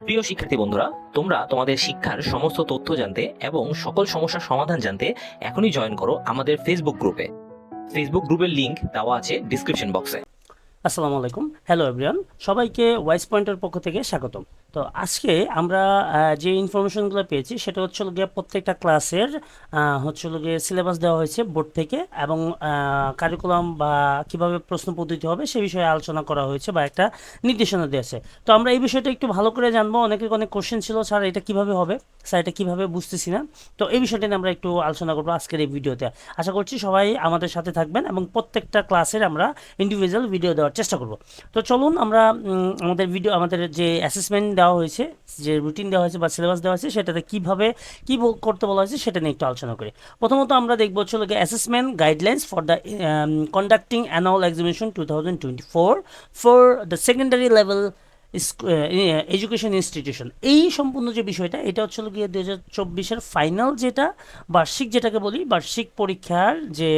প্রিয় শিক্ষার্থী বন্ধুরা, তোমরা তোমাদের শিক্ষার সমস্ত তথ্য জানতে এবং সকল সমস্যার সমাধান জানতে এখনই জয়েন করো আমাদের ফেসবুক গ্রুপে ফেসবুক গ্রুপের লিংক দেওয়া আছে ডিসক্রিপশন বক্সে আসসালামু আলাইকুম। হ্যালো এভরিওয়ান সবাইকে ওয়াইস পয়েন্টের পক্ষ থেকে স্বাগতম। তো আজকে আমরা যে ইনফরমেশনগুলো পেয়েছি, সেটা হচ্ছে গিয়ে প্রত্যেকটা ক্লাসের হচ্ছে গিয়ে সিলেবাস দেওয়া হয়েছে বোর্ড থেকে এবং কারিকুলাম বা কীভাবে প্রশ্ন পদ্ধতি হবে সে বিষয়ে আলোচনা করা হয়েছে বা একটা নির্দেশনা দিয়েছে তো আমরা এই বিষয়টা একটু ভালো করে জানব। অনেকের অনেক কোশ্চেন ছিল, স্যার, এটা কীভাবে হবে? স্যার, এটা কীভাবে বুঝতেছি না? তো এই বিষয়টা নিয়ে আমরা একটু আলোচনা করব আজকের এই ভিডিওতে। আশা করছি সবাই আমাদের সাথে থাকবেন এবং প্রত্যেকটা ক্লাসের আমরা ইন্ডিভিজুয়াল ভিডিও দেওয়ার চেষ্টা করব। তো চলুন আমরা আমাদের ভিডিও আমাদের যে অ্যাসেসমেন্ট দেওয়া হয়েছে, যে রুটিন দেওয়া হয়েছে বা সিলেবাস দেওয়া হয়েছে, সেটাতে কীভাবে, কি করতে বলা হয়েছে, সেটা নিয়ে একটু আলোচনা করি। প্রথমত আমরা দেখব হচ্ছে assessment guidelines for the conducting annual exhibition two thousand four for the secondary level education institution এই সম্পূর্ণ যে বিষয়টা, এটা হচ্ছে হলো গিয়ে দু হাজার চব্বিশের ফাইনাল যেটা, বার্ষিক যেটাকে বলি, বার্ষিক পরীক্ষার যে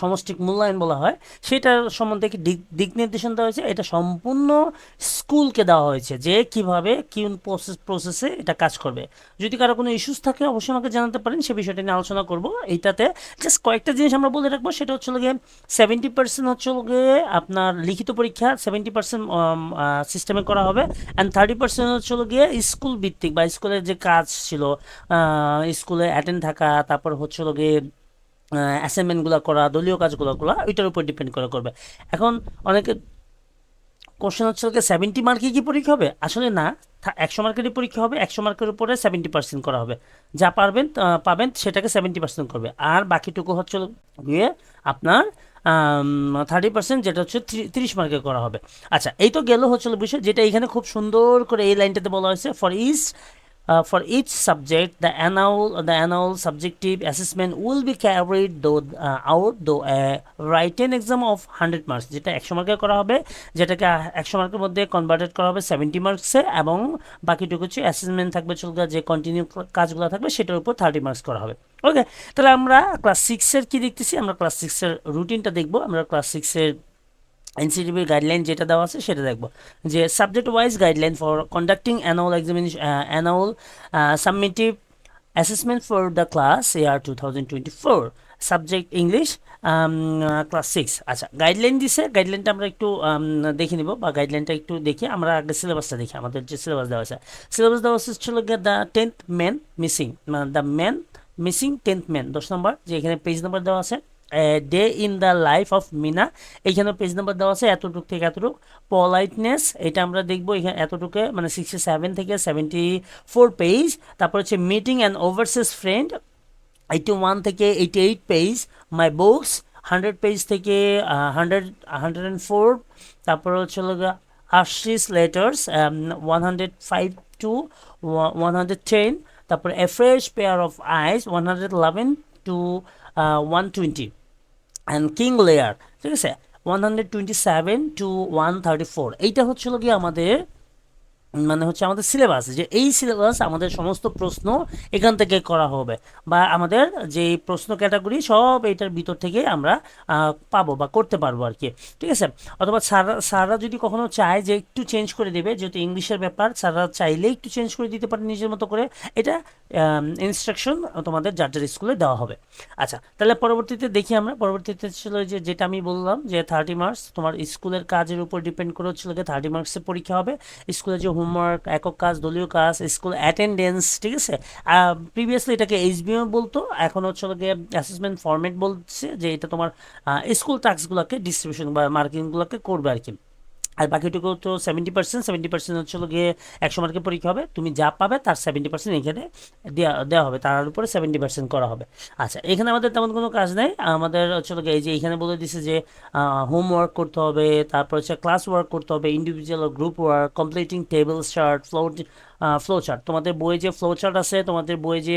সমষ্টিক মূল্যায়ন বলা হয়, সেটার সম্বন্ধে কি দিক নির্দেশন দেওয়া হয়েছে? এটা সম্পূর্ণ স্কুলকে দেওয়া হয়েছে যে কীভাবে কোন প্রসেস, প্রসেসে এটা কাজ করবে। যদি কারও কোনো ইস্যুস থাকে, অবশ্যই আমাকে জানাতে পারেন, সে বিষয়টা নিয়ে আলোচনা করব। এইটাতে জাস্ট কয়েকটা জিনিস আমরা বলে রাখব, সেটা হচ্ছে গিয়ে সেভেন্টি পার্সেন্ট হচ্ছে গিয়ে আপনার লিখিত পরীক্ষা সেভেন্টি পার্সেন্ট সিস্টেমে করা হবে অ্যান্ড থার্টি পার্সেন্ট হচ্ছে গিয়ে স্কুল ভিত্তিক বা স্কুলের যে কাজ ছিল স্কুলে অ্যাটেন্ড থাকা, তারপর হচ্ছে গিয়ে অ্যাসাইনমেন্টগুলো করা, দলীয় কাজগুলো করা, ওইটার উপর ডিপেন্ড করে করবে। এখন অনেকে কোশ্চেন হচ্ছে কি সেভেন্টি মার্কে কি পরীক্ষা হবে? আসলে না একশো মার্কেরই পরীক্ষা হবে, একশো মার্কের উপরে সেভেন্টি পার্সেন্ট করা হবে। যা পারবেন পাবেন, সেটাকে সেভেন্টি পার্সেন্ট করবে। আর বাকিটুকু হচ্ছে গিয়ে আপনার থার্টি পার্সেন্ট যেটা হচ্ছে তিরিশ মার্কে করা হবে। আচ্ছা এই তো গেল হচ্ছে হলো বিষয়, যেটা এখানে খুব সুন্দর করে এই লাইনটাতে বলা হয়েছে for each Uh, for each subject, the annual the annual subjective assessment will be carried though, uh, out though a written exam of 100 marks যেটা একশো মার্কে করা হবে যেটাকে একশো মার্কের মধ্যে কনভার্টেড করা হবে সেভেন্টি মার্কসে এবং বাকিটুকু হচ্ছে অ্যাসেসমেন্ট থাকবে চলবে যে কন্টিনিউ কাজগুলো থাকবে সেটার উপর থার্টি মার্কস করা হবে। ওকে তাহলে আমরা ক্লাস সিক্সের কি দেখতেছি? আমরা ক্লাস সিক্সের রুটিনটা দেখব। আমরা ক্লাস সিক্সের এনসিটিভি গাইডলাইন যেটা দেওয়া আছে সেটা দেখব। যে subject wise guideline for conducting annual examination annual summative assessment for the class year two thousand twenty four subject English class six আচ্ছা গাইডলাইন দিছে গাইডলাইনটা আমরা একটু um, দেখে নিব বা গাইডলাইনটা একটু দেখি। আমরা আগে সিলেবাসটা দেখি আমাদের যে সিলেবাস দেওয়া আছে। সিলেবাস দেওয়া আছে ছিল দ্য টেন্থ ম্যান মিসিং মানে the man missing tenth man দশ নম্বর যে এখানে পেজ নাম্বার দেওয়া আছে। Day in the life of Mina এইখানে পেজ নাম্বার দেওয়া আছে, এতটুক থেকে এতটুক। পলাইটনেস এটা আমরা দেখব এখানে এতটুকু মানে সিক্সটি সেভেন থেকে সেভেন্টি ফোর পেজ তারপর হচ্ছে meeting and overseas friend eighty one থেকে eighty eight page my books hundred page থেকে হান্ড্রেড হান্ড্রেড অ্যান্ড ফোর তারপর হচ্ছে Ashish letters one hundred five to one hundred ten তারপর a fresh pair of eyes one hundred eleven to one twenty and King Lear ঠিক আছে? One hundred twenty seven to one thirty four এইটা হচ্ছিল কি আমাদের মানে হচ্ছে আমাদের সিলেবাস যে এই সিলেবাস আমাদের সমস্ত প্রশ্ন এখান থেকে করা হবে বা আমাদের যে প্রশ্ন ক্যাটাগরি সব এটার ভিতর থেকে আমরা পাবো বা করতে পারব আর কি। ঠিক আছে? অথবা স্যাররা স্যাররা যদি কখনো চায় যে একটু চেঞ্জ করে দেবে, যেহেতু ইংলিশের ব্যাপার, স্যাররা চাইলে একটু চেঞ্জ করে দিতে পারে নিজের মতো করে। এটা ইনস্ট্রাকশন তোমাদের যার যার স্কুলে দেওয়া হবে। আচ্ছা তাহলে পরবর্তীতে দেখি আমরা। পরবর্তীতে ছিল যে, যেটা আমি বললাম যে থার্টি মার্কস তোমার স্কুলের কাজের উপর ডিপেন্ড করে হচ্ছিল যে থার্টি মার্কসের পরীক্ষা হবে। স্কুলে যে হোমওয়ার্ক, একক কাজ, দলীয় কাজ, স্কুল অ্যাটেন্ডেন্স, ঠিক আছে? প্রিভিয়াসলি এটাকে এইচবিএম বলতো, এখন হচ্ছে গিয়ে অ্যাসেসমেন্ট ফর্মেট বলছে যে এটা তোমার স্কুল টাস্কগুলোকে ডিস্ট্রিবিউশন বা মার্কিংগুলোকে করবে আর কি আর বাকিটুকু তো সেভেন্টি পার্সেন্ট সেভেন্টি পার্সেন্ট হচ্ছে গিয়ে একশো মার্কের পরীক্ষা হবে। তুমি যা পাবে তার সেভেন্টি পার্সেন্ট এখানে দেওয়া দেওয়া হবে। তার উপরে সেভেন্টি পার্সেন্ট করা হবে। আচ্ছা এখানে আমাদের তেমন কোনো কাজ নেই। আমাদের হচ্ছে গিয়ে এই যে এখানে বলে দিছে যে হোমওয়ার্ক করতে হবে, তারপর হচ্ছে ক্লাস ওয়ার্ক করতে হবে individual group work completing table shirt flow flow chart তোমাদের বইয়ে যে ফ্লো চার্ট আছে, তোমাদের বইয়ে যে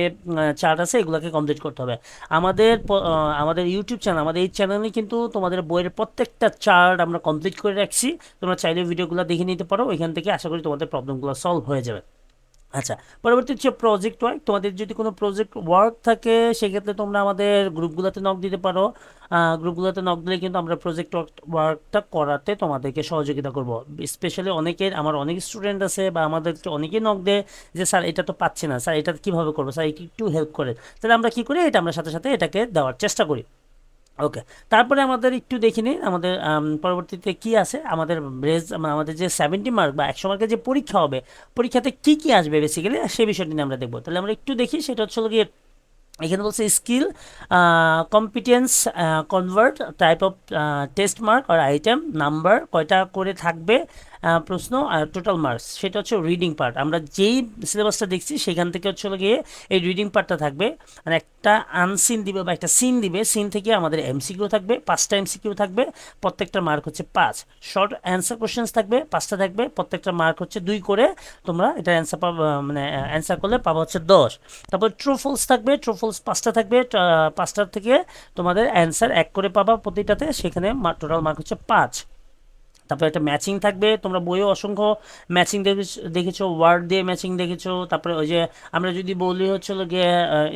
চার্ট আছে, এগুলোকে কমপ্লিট করতে হবে। আমাদের আমাদের ইউটিউব চ্যানেল আমাদের এই চ্যানেলে কিন্তু তোমাদের বইয়ের প্রত্যেকটা চার্ট আমরা কমপ্লিট করে রাখছি। তোমরা চাইলে ভিডিওগুলো দেখে নিতে পারো। ওইখান থেকে আশা করি তোমাদের প্রবলেমগুলো সলভ হয়ে যাবে। আচ্ছা পরবর্তী হচ্ছে প্রজেক্ট ওয়ার্ক তোমাদের যদি কোনো প্রজেক্ট ওয়ার্ক থাকে, সেক্ষেত্রে তোমরা আমাদের গ্রুপগুলোতে নক দিতে পারো। গ্রুপগুলোতে নক দিলে কিন্তু আমরা প্রজেক্ট ওয়ার্কটা করাতে তোমাদেরকে সহযোগিতা করব। স্পেশালি অনেকের, আমার অনেক স্টুডেন্ট আছে বা আমাদের অনেকেই নক দেয় যে, স্যার, এটা তো পাচ্ছি না। স্যার, এটা কীভাবে করব? স্যার একটু হেল্প করে। তাহলে আমরা কী করি? এটা আমরা সাথে সাথে এটাকে দেওয়ার চেষ্টা করি। ওকে তারপরে আমাদের একটু দেখে নিন আমাদের পরবর্তীতে কি আছে? আমাদের ব্রেজ আমাদের যে সেভেন্টি মার্ক বা একশো মার্কের যে পরীক্ষা হবে, পরীক্ষাতে কি কি আসবে বেসিক্যালি সেই বিষয়টি নিয়ে আমরা দেখব। তাহলে আমরা একটু দেখি, সেটা হচ্ছে গিয়ে, এখানে বলছে skill competence convert type of test mark R item number কয়টা করে থাকবে প্রশ্ন আর টোটাল মার্কস সেটা হচ্ছে রিডিং পার্ট আমরা যেই সিলেবাসটা দেখছি, সেখান থেকে হচ্ছে গিয়ে এই রিডিং পার্টটা থাকবে। আর একটা আনসিন দিবে বা একটা সিন দিবে সিন থেকে আমাদের এমসিকিউ থাকবে পাঁচটা এমসিকিউ থাকবে, প্রত্যেকটা মার্ক হচ্ছে পাঁচ। শর্ট অ্যান্সার কোশ্চেন্স থাকবে, পাঁচটা থাকবে, প্রত্যেকটা মার্ক হচ্ছে দুই করে তোমরা এটা অ্যান্সার পাবা মানে অ্যান্সার করলে পাবা হচ্ছে দশ। তারপর ট্রু ফলস থাকবে ট্রু ফলস পাঁচটা থাকবে পাঁচটার থেকে তোমাদের অ্যান্সার এক করে পাবা প্রতিটাতে, সেখানে টোটাল মার্ক হচ্ছে পাঁচ। তারপর একটা ম্যাচিং থাকবে, তোমরা বইয়ে অসংখ্য ম্যাচিং দেখেছ ওয়ার্ড দিয়ে ম্যাচিং দেখেছ, তারপরে ওই যে আমরা যদি বলি হচ্ছে হলো গিয়ে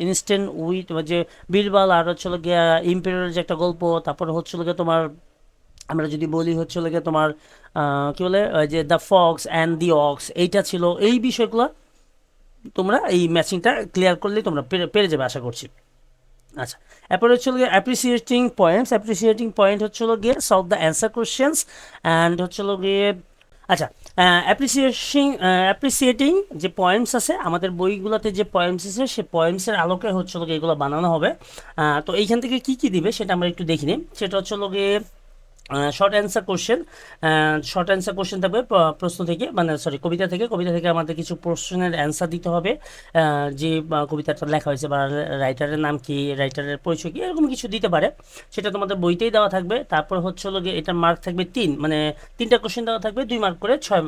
ইনস্ট্যান্ট উইথ যে বীরবাল আর হচ্ছে হলো গিয়ে ইম্পেরিয়াল যে একটা গল্প, তারপর হচ্ছে হলো গিয়ে তোমার, আমরা যদি বলি হচ্ছে গিয়ে তোমার কি বলে, ওই যে the fox and the ox এইটা ছিল, এই বিষয়গুলো তোমরা এই ম্যাচিংটা ক্লিয়ার করলেই তোমরা পেরে যাবে, আশা করছি। আচ্ছা এরপর হচ্ছে গিয়ে অ্যাপ্রিসিয়েটিং পয়েন্টস অ্যাপ্রিসিয়েটিং পয়েন্ট হচ্ছে হলো গিয়ে solve the answer questions and হচ্ছে গিয়ে আচ্ছা অ্যাপ্রিসিয়েশিং অ্যাপ্রিসিয়েটিং যে পয়েন্টস আছে, আমাদের বইগুলোতে যে পয়েন্টস আছে, সে পয়েন্টসের আলোকে হচ্ছে হলো গিয়ে এগুলো বানানো হবে। তো এইখান থেকে কী কী দিবে সেটা আমরা একটু দেখি নিই। সেটা হচ্ছে গিয়ে short answer question short answer question থাকবে প্রশ্ন থেকে মানে সরি কবিতা থেকে। কবিতা থেকে আমাদের কিছু প্রশ্নের অ্যান্সার দিতে হবে যে কবিতাটা লেখা হয়েছে বা রাইটারের নাম কি রাইটারের পরিচয় কি, এরকম কিছু দিতে পারে। সেটা তোমাদের বইতেই দেওয়া থাকবে। তারপর হচ্ছে হলো এটার মার্ক থাকবে তিন মানে তিনটা কোশ্চেন দেওয়া থাকবে, দুই মার্ক করে ছয়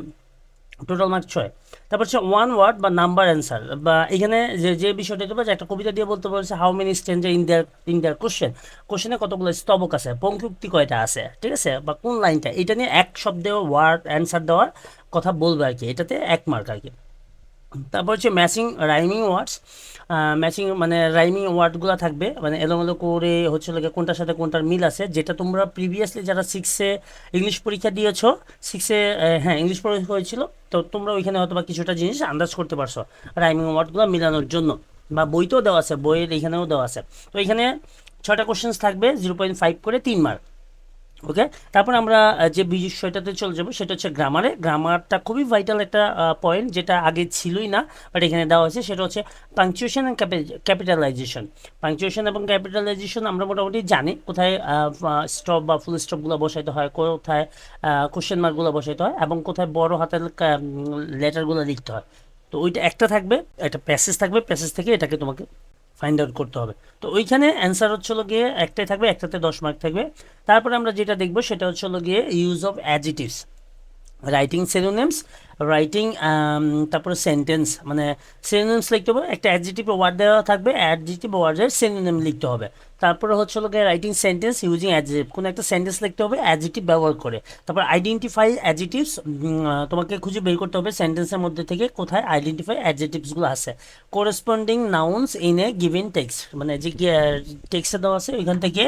টোটাল মার্ক ছয়। তারপর হচ্ছে ওয়ান ওয়ার্ড বা নাম্বার অ্যান্সার বা এখানে যে যে বিষয়টা যে একটা কবিতা দিয়ে বলতে বলছে how many stanza in there in there question কোশ্চেনে কতগুলো স্তবক আছে? পঙ্কুক্তি কয়টা আছে? ঠিক আছে? বা কোন লাইনটা? এটা নিয়ে এক শব্দে ওয়ার্ড অ্যান্সার দেওয়ার কথা বলবে আর কি। এটাতে এক মার্ক আর কি। তারপর হচ্ছে ম্যাচিং রাইমিং ওয়ার্ডস ম্যাচিং মানে রাইমিং ওয়ার্ডগুলো থাকবে মানে এলোমেলো করে হচ্ছে লাগে কোনটার সাথে কোনটার মিল আছে, যেটা তোমরা প্রিভিয়াসলি যারা সিক্সে ইংলিশ পরীক্ষা দিয়েছ সিক্সে হ্যাঁ ইংলিশ পরীক্ষা হয়েছিল, তো তোমরা ওইখানে হয়তো বা কিছুটা জিনিস আন্দাজ করতে পারছ রাইমিং ওয়ার্ডগুলো মিলানোর জন্য, বা বইতেও দেওয়া আছে, বইয়ের এখানেও দেওয়া আছে, তো এখানে ছটা কোশ্চেন্স থাকবে জিরো পয়েন্ট ফাইভ করে তিন মার্ক ওকে তারপর আমরা যে বিষয়টাতে চলে যাব, সেটা হচ্ছে গ্রামারে গ্রামারটা খুবই ভাইটাল একটা পয়েন্ট যেটা আগে ছিলই না বাট এখানে দেওয়া হয়েছে। সেটা হচ্ছে পাংচুয়েশন অ্যান্ড ক্যাপিটালাইজেশন পাংচুয়েশন এবং ক্যাপিটালাইজেশন আমরা মোটামুটি জানি কোথায় স্টপ বা ফুল স্টপগুলো বসাইতে হয়, কোথায় কোশ্চেন মার্কগুলো বসাইতে হয় এবং কোথায় বড় হাতের লেটারগুলো লিখতে হয়। তো ওইটা একটা থাকবে, একটা প্যাসেজ থাকবে প্যাসেজ থেকে এটাকে তোমাকে ফাইন্ড আউট করতে হবে। তো ওইখানে অ্যান্সার হচ্ছে হলো গিয়ে একটাই থাকবে, একটাতে দশ মার্ক থাকবে। তারপরে আমরা যেটা দেখব সেটা হচ্ছে হলো গিয়ে use of adjectives writing synonyms writing তারপরে সেন্টেন্স মানে সেরোনেমস লিখতে হবে, একটা অ্যাডজেটিভ ওয়ার্ড দেওয়া থাকবে অ্যাডজেটিভ ওয়ার্ডের সেরোনেম লিখতে হবে। তারপরে হচ্ছে গিয়ে রাইটিং সেন্টেন্স ইউজিং অ্যাডজেটিভ কোনো একটা সেন্টেন্স লিখতে হবে অ্যাডজেটিভ ব্যবহার করে। তারপর আইডেন্টিফাই অ্যাডজেটিভস তোমাকে খুঁজে বের করতে হবে সেন্টেন্সের মধ্যে থেকে, কোথায় আইডেন্টিফাই অ্যাডজেটিভসগুলো আছে। Corresponding nouns in a given text মানে যে টেক্সটে দেওয়া আছে, ওইখান থেকে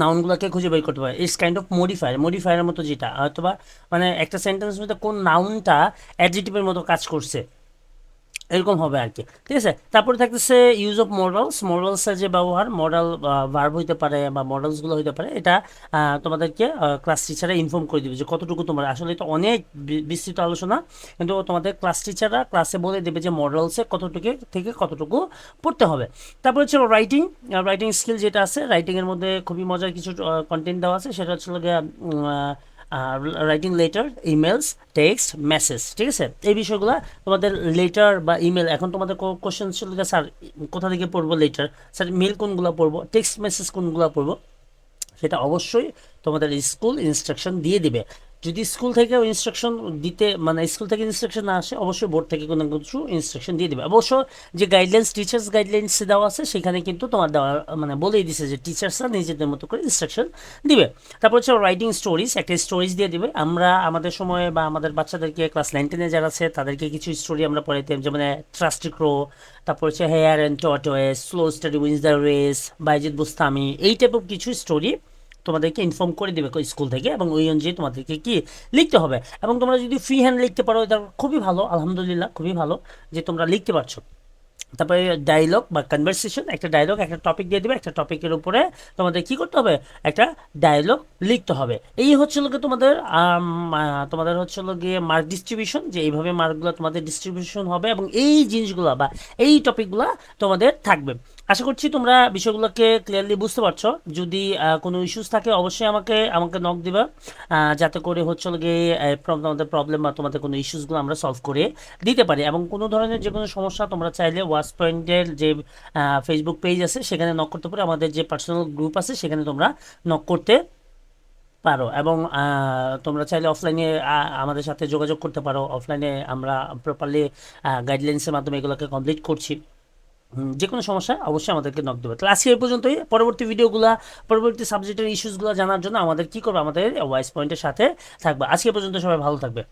নাউনগুলোকে খুঁজে বের করতে পারে। ইটস কাইন্ড অফ মডিফায়ার মডিফায়ারের মতো যেটা অথবা মানে একটা সেন্টেন্সের মধ্যে কোন নাউনটা অ্যাডজেটিভের মতো কাজ করছে। এরকম হবে আর কি ঠিক আছে? তারপরে থাকতেছে ইউজ অফ মডেলস মডেলসের যে ব্যবহার মডেল ভার্ব হইতে পারে বা মডেলসগুলো হইতে পারে, এটা তোমাদেরকে ক্লাস টিচাররা ইনফর্ম করে দিবে যে কতটুকু তোমার, আসলে এটা অনেক বিস্তৃত আলোচনা, কিন্তু তোমাদের ক্লাস টিচাররা ক্লাসে বলে দেবে যে মডেলসে কতটুকু থেকে কতটুকু পড়তে হবে। তারপর হচ্ছে রাইটিং রাইটিং স্কিল যেটা আছে রাইটিংয়ের মধ্যে খুবই মজার কিছু কন্টেন্ট দেওয়া আছে, সেটা হচ্ছে writing letter emails text message ঠিক আছে? এই বিষয়গুলো তোমাদের লেটার বা ইমেল এখন তোমাদের কোশ্চেন ছিল যে, স্যার, কোথা থেকে পড়ব লেটার স্যার মেল কোনগুলো পড়ব? টেক্সট মেসেজ কোনগুলো পড়ব? সেটা অবশ্যই তোমাদের স্কুল ইনস্ট্রাকশন দিয়ে দিবে। যদি স্কুল থেকে ইনস্ট্রাকশন দিতে মানে স্কুল থেকে ইনস্ট্রাকশন না আসে, অবশ্যই বোর্ড থেকে কোনো কিছু ইনস্ট্রাকশন দিয়ে দেবে। অবশ্য যে গাইডলাইন্স টিচার্স গাইডলাইন্স দেওয়া আছে, সেখানে কিন্তু তোমার দেওয়া মানে বলেই দিছে যে টিচার্সরা নিজেদের মতো করে ইনস্ট্রাকশন দিবে। তারপর হচ্ছে রাইটিং স্টোরিজ একটা স্টোরিজ দিয়ে দেবে। আমরা আমাদের সময় বা আমাদের বাচ্চাদেরকে ক্লাস নাইন টেনে যারা আছে, তাদেরকে কিছু স্টোরি আমরা পড়াইতাম, যেমন ট্রাস্টি ক্রো তারপর হচ্ছে hare and tortoise slow steady wins the race Bayazid Bostami, এই টাইপ অফ কিছু স্টোরি তোমাদেরকে ইনফর্ম করে দেবে স্কুল থেকে এবং ওই অনুযায়ী তোমাদেরকে কি লিখতে হবে। এবং তোমরা যদি ফ্রি হ্যান্ড লিখতে পারো, এটা খুবই ভালো, আলহামদুলিল্লাহ, খুবই ভালো যে তোমরা লিখতে পারছ। তারপরে ডায়লগ বা কনভারসেশন একটা ডায়লগ একটা টপিক দিয়ে দেবে, একটা টপিকের উপরে তোমাদের কি করতে হবে? একটা ডায়লগ লিখতে হবে। এই হচ্ছে লোকে তোমাদের তোমাদের হচ্ছে গিয়ে মার্ক ডিস্ট্রিবিউশন যে এইভাবে মার্কগুলো তোমাদের ডিস্ট্রিবিউশন হবে এবং এই জিনিসগুলো বা এই টপিকগুলো তোমাদের থাকবে। আশা করছি তোমরা বিষয়গুলোকে ক্লিয়ারলি বুঝতে পারছ। যদি কোনো ইস্যুস থাকে, অবশ্যই আমাকে আমাকে নক দিবা। যাতে করে হচ্ছে গিয়ে তোমাদের প্রবলেম বা তোমাদের কোনো ইস্যুসগুলো আমরা সলভ করে দিতে পারি। এবং কোনো ধরনের যে কোনো সমস্যা তোমরা চাইলে ওয়াচ পয়েন্টের যে ফেসবুক পেজ আছে, সেখানে নক করতে পারো। আমাদের যে পার্সোনাল গ্রুপ আছে, সেখানে তোমরা নক করতে পারো। এবং তোমরা চাইলে অফলাইনে আমাদের সাথে যোগাযোগ করতে পারো। অফলাইনে আমরা প্রপারলি গাইডলাইন্সের মাধ্যমে এগুলোকে কমপ্লিট করছি। যে কোনো সমস্যা, অবশ্যই আমাদেরকে নক দেবে। তাহলে আজকে এই পর্যন্তই। পরবর্তী ভিডিওগুলো পরবর্তী সাবজেক্টের ইস্যুসগুলো জানার জন্য আমাদের কী করবে? আমাদের ওয়াইস পয়েন্টের সাথে থাকবে। আজকে পর্যন্ত সবাই ভালো থাকবে।